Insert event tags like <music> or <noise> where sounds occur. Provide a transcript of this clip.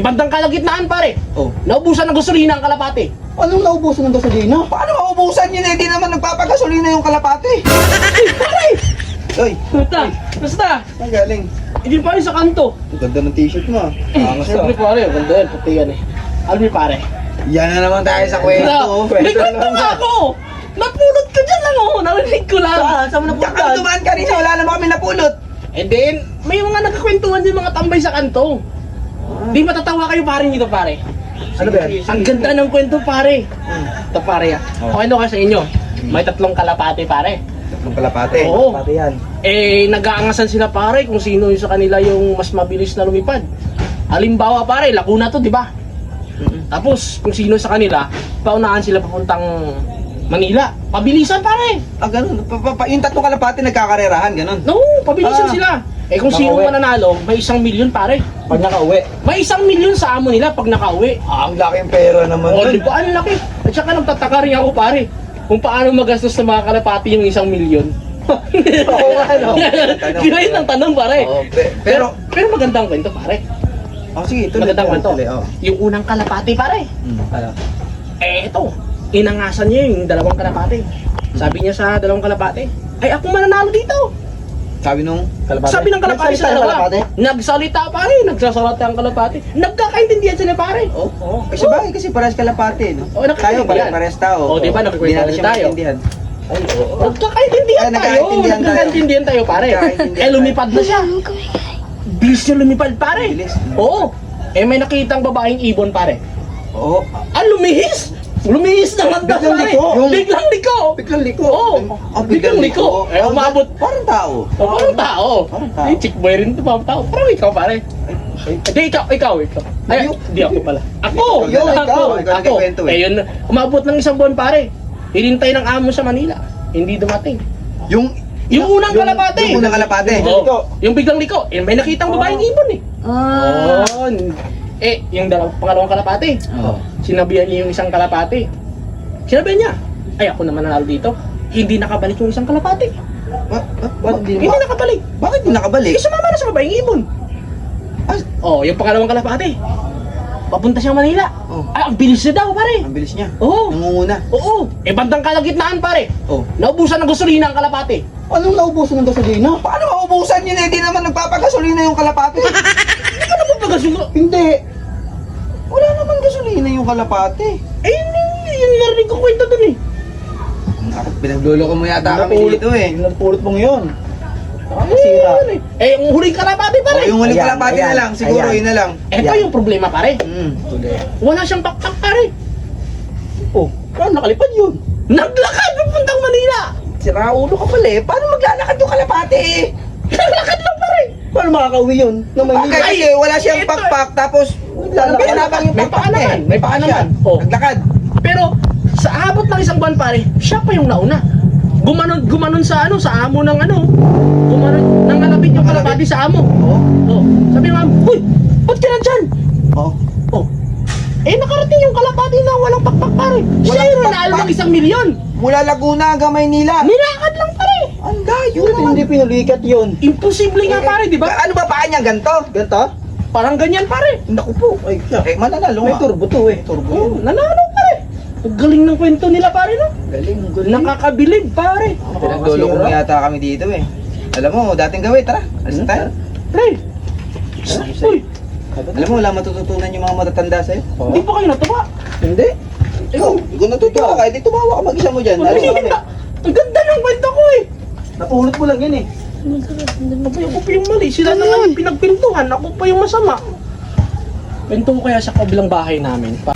Bandang kalagitnaan pare. Oh. Naubusan ng gasolina ang kalapate. Anong naubusan ng gasolina? Paano maubusan yun eh? Di naman nagpapagasolina yung kalapati. Pare! Oy, Basta, basta. ang galing. Hindi pa rin sa kanto. Ang ganda ng t-shirt mo ah. Angas Siyempre ah. pare, ganda yan, puti yan eh. Alam niyo pare. Yan na naman tayo sa kwento. oh. May kwento nga ako! Napulot ka dyan lang oh, narinig ko lang. Saan? Saan mo Tsaka napunta? dumaan kanina, wala naman kami napulot. And then, may mga nagkakwentuhan din mga tambay sa kanto. Di matatawa kayo pare nito pare. Ano ba yan? Ang ganda ng kwento pare. Hmm. Ito pare ah. Oh. Okay, ano ka sa inyo? May tatlong kalapate pare. Ang kalapate. Oo. Pati yan. Eh, nag-aangasan sila pare kung sino yung sa kanila yung mas mabilis na lumipad. Halimbawa pare, Lacuna to, di ba? Tapos, kung sino sa kanila, paunahan sila papuntang Manila. Pabilisan pare! Ah, ganun. Pa, pa, pa, yung tatlong kalapate nagkakarerahan, ganun. No, pabilisan Ah. sila. Eh kung sino Nakauwi. mananalo, may isang milyon pare. Pag nakauwi. May isang milyon sa amo nila pag nakauwi. Ah, ang laking pera naman. O, dun. di ba? Ang laki. At saka nagtataka rin ako pare. Kung paano magastos ng mga kalapati yung isang milyon. <laughs> Oo nga, no? Di <laughs> ba yun ang tanong pare? Oo, pe- Pero, pero, pero magandang kwento pare. oh, sige, tuloy. Magandang kwento. tuloy, oh. Yung unang kalapati pare. Hmm. Ano? Eh ito, inangasan niya yung dalawang kalapati. Sabi niya sa dalawang kalapati, ay ako mananalo dito. Sabi nung, Kalapate? Sabi ng Nagsalita sa dalawa, kalapate? nagsalita pare, nagsasalita ang kalapati. Nagkakaintindihan sila pare. oh, Oo. eh sabagay kasi parehas kalapate, no? Oo, tayo, pare parehas tao. Oo, di ba, natin siya tayo. Ay, oo. Nagkakaintindihan Ay, tayo. nagkakaintindihan tayo. Nagkakaintindihan tayo pare. Eh lumipad na siya. Bilis niya lumipad pare. Oo. Eh may nakitang babaeng ibon pare. Oo. Ah, lumihis! Lumihis na nga Biglang pare. liko. Yung- Biglang liko. Biglang liko. Oo. Ah, Biglang liko. Eh, umabot. Parang tao. Oh, parang tao. Parang tao. Eh, chick boy rin ito, parang tao. Parang ikaw, pare. Hindi, ikaw, ikaw, ikaw. Ay, Ayun. hindi ako pala. Ako! Ikaw, ako, ikaw, ikaw ako. nagkikwento eh. Eh, yun, umabot ng isang buwan, pare. Hinintay ng amo sa Manila. Hindi dumating. Yung, Yung unang kalapate. Yung unang kalapate. Oo. yung biglang liko. Eh, may nakitang babaeng ibon eh. Ah. Oh. Eh, yung dalawang pangalawang kalapate. Oo. Sinabihan niya yung isang kalapate. Sinabihan niya, ay ako naman nanalo dito. Hindi nakabalik yung isang kalapate. Ba- ba- ba- Hindi Hindi nakabalik. Bakit di nakabalik? Eh, sumama na sa babaeng ibon. Ah, Oh, yung pangalawang kalapate. Papunta siyang Manila. Oh. Ay, ang bilis na daw, pare. ang bilis niya. Oo. Nangunguna. Oo. Eh, bandang kalagitnaan, pare. Oh. Naubusan ng gasolina ang kalapate. Anong naubusan ng gasolina? Paano maubusan yun eh? Di naman nagpapagasolina yung kalapate. <laughs> Pagasolina. Hindi. Wala naman gasolina yung kalapate. Eh, hindi. Yung narinig ko kwento dun eh. Bakit pinagluloko mo yata kami dito eh? Yung napulot mong yun. Eh, Nakakasira. yun eh. Eh, yung huling kalapate, Oh, pare. yung huling kalapate na lang, siguro yun na lang. Ito yung problema, pare. Mm. Wala siyang pakpak, pare. Oh, paano nakalipad yun? Naglakad papuntang Manila. Sira ulo ka pala eh. Paano maglalakad yung kalapate <laughs> eh? Lang. Paano makakauwi yun? Na may Okay, kasi wala siyang ito- pakpak tapos Naglalakad. pinabang yung May pakpak paa naman, eh. may paa naman. Oh. Oh. Naglakad. Pero, sa abot ng isang buwan, pare, siya pa yung nauna. Gumanon, gumanon sa ano, sa amo ng ano. Gumanon, nangalapit yung Nangalapit? kalapati sa amo. Oo. Oh, sabi ng amo, Uy, ba't ka nandyan? Oh. Oh, eh nakarating yung kalapati na walang pakpak, pare. Siya Walang yung nanalo pakpak? ng isang milyon. Mula Laguna hanggang Maynila. Nilakad lang, pare. Ang layo Yun, naman. hindi pinulikat yun. Imposible nga, pare, di ba? Ano ba paa niya? Ganto? Ganto? Parang ganyan, pare. Naku po. Ay, siya. Eh, mananalo May nga. turbo to eh. Turbo Oh, yun. nanalo, pare. Ang galing ng kwento nila, pare, no? Galing, galing. Nakakabilib, pare. Pinagluloko mo yata kami dito eh. Alam mo, dating gawin, tara. Alis na tayo. Pre. Uy, Alam mo, wala matututunan yung mga matatanda sa'yo. hindi pa kayo natuwa. Hindi. Ikaw, kung natutuwa ka, edi tumawa ka mag-isa mo dyan. Kami. Ang ganda ng kwento ko eh. Napulot mo lang yun eh. Ako ako pa yung mali. Sila na lang yung pinagpintuhan. Ako pa yung masama. Kwento ko kaya sa kabilang bahay namin. Pa-